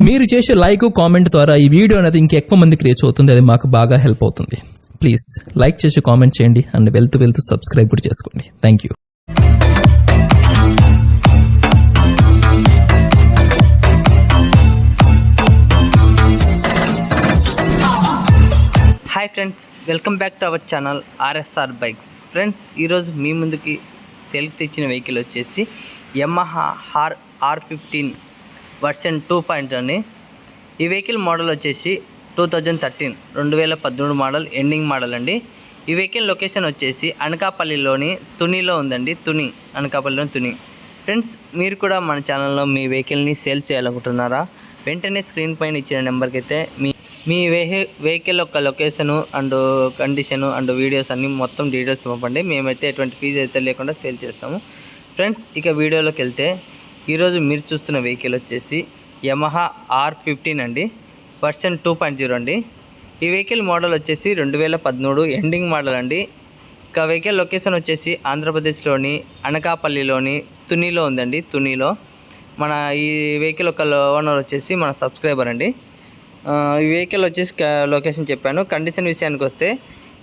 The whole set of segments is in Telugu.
మీరు చేసే లైక్ కామెంట్ ద్వారా ఈ వీడియో అనేది ఇంకెక్కువ మందికి రీచ్ అవుతుంది. అది మాకు బాగా హెల్ప్ అవుతుంది. ప్లీజ్ లైక్ చేసి కామెంట్ చేయండి. అండ్ వెళ్తూ వెళ్తూ సబ్స్క్రైబ్ కూడా చేసుకోండి. Thank you hi friends welcome back to our channel RSR bikes friends ఈరోజు మీ ముందుకి సెల్కి తెచ్చిన వెహికల్ వచ్చేసి Yamaha hour R fifteen version two point అని. ఈ వెహికల్ మోడల్ వచ్చేసి టూ థౌజండ్ థర్టీన్ రెండు వేల పదమూడు మోడల్ ఎండింగ్ మోడల్ అండి. ఈ వెహికల్ లొకేషన్ వచ్చేసి అనకాపల్లిలోని తునిలో ఉందండి. తుని అనకాపల్లిలోని తుని. ఫ్రెండ్స్ మీరు కూడా మన ఛానల్లో మీ వెహికల్ని సేల్ చేయాలనుకుంటున్నారా? వెంటనే స్క్రీన్ పైన ఇచ్చిన నెంబర్కి అయితే మీ మీ వెహి వెహికల్ యొక్క location and condition and videos అన్ని మొత్తం డీటెయిల్స్ పంపండి మేమైతే ఎటువంటి ఫీజు అయితే లేకుండా సేల్ చేస్తాము. ఫ్రెండ్స్ ఇక వీడియోలోకి వెళ్తే ఈరోజు మీరు చూస్తున్న వెహికల్ వచ్చేసి యమహా ఆర్ ఫిఫ్టీన్ అండి వర్షన్ టూ పాయింట్ జీరో అండి. ఈ వెహికల్ మోడల్ వచ్చేసి రెండు వేల పదమూడు ఎండింగ్ మోడల్ అండి. ఇక వెహికల్ లొకేషన్ వచ్చేసి ఆంధ్రప్రదేశ్లోని అనకాపల్లిలోని తునిలో ఉందండి తునిలో. మన ఈ వెహికల్ ఒక ఓనర్ వచ్చేసి మన సబ్స్క్రైబర్ అండి. ఈ వెహికల్ వచ్చేసి లొకేషన్ చెప్పాను. కండిషన్ విషయానికి వస్తే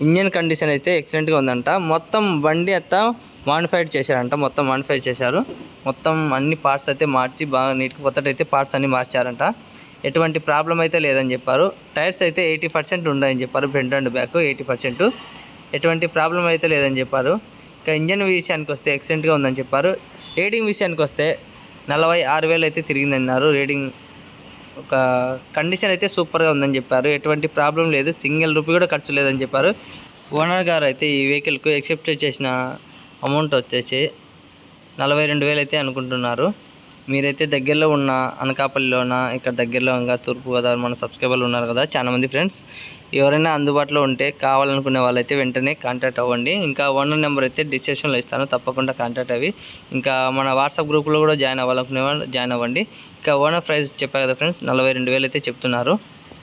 ఇంజన్ కండిషన్ అయితే ఎక్సలెంట్గా ఉందంట. మొత్తం బండి అంతా మాడిఫైడ్ చేశారంట. మొత్తం మాడిఫై చేశారు. మొత్తం అన్ని పార్ట్స్ అయితే మార్చి బాగా నీట్గా పొత్తటైతే పార్ట్స్ అన్ని మార్చారంట. ఎటువంటి ప్రాబ్లం అయితే లేదని చెప్పారు. టైర్స్ అయితే ఎయిటీ పర్సెంట్ ఉన్నాయని చెప్పారు. Front and back eighty percent ఎటువంటి ప్రాబ్లం అయితే లేదని చెప్పారు. ఇంకా ఇంజన్ విషయానికి వస్తే ఎక్సలెంట్గా ఉందని చెప్పారు. రేటింగ్ విషయానికి వస్తే నలభై ఆరు వేలు అయితే తిరిగిందన్నారు. రేటింగ్ ఒక కండిషన్ అయితే సూపర్గా ఉందని చెప్పారు. ఎటువంటి ప్రాబ్లం లేదు. సింగిల్ రూపీ కూడా ఖర్చు లేదని చెప్పారు. ఓనర్ గారు అయితే ఈ వెహికల్కు ఎక్సెప్ట్ చేసిన అమౌంట్ వచ్చేసి నలభై రెండు వేలు అయితే అనుకుంటున్నారు. మీరైతే దగ్గరలో ఉన్న అనకాపల్లిలోన ఇక్కడ దగ్గరలో ఇంకా తూర్పుగోదావరి మన సబ్స్క్రైబర్లు ఉన్నారు కదా చాలామంది ఫ్రెండ్స్. ఎవరైనా అందుబాటులో ఉంటే కావాలనుకునే వాళ్ళైతే వెంటనే కాంటాక్ట్ అవ్వండి. ఇంకా ఓనర్ నెంబర్ అయితే డిస్క్రిప్షన్లో ఇస్తాను తప్పకుండా కాంటాక్ట్ అవి. ఇంకా మన వాట్సాప్ గ్రూప్లో కూడా జాయిన్ అవ్వాలనుకునే జాయిన్ అవ్వండి. ఇంకా ఓనర్ ప్రైస్ చెప్పారు కదా ఫ్రెండ్స్ నలభై రెండు అయితే చెప్తున్నారు.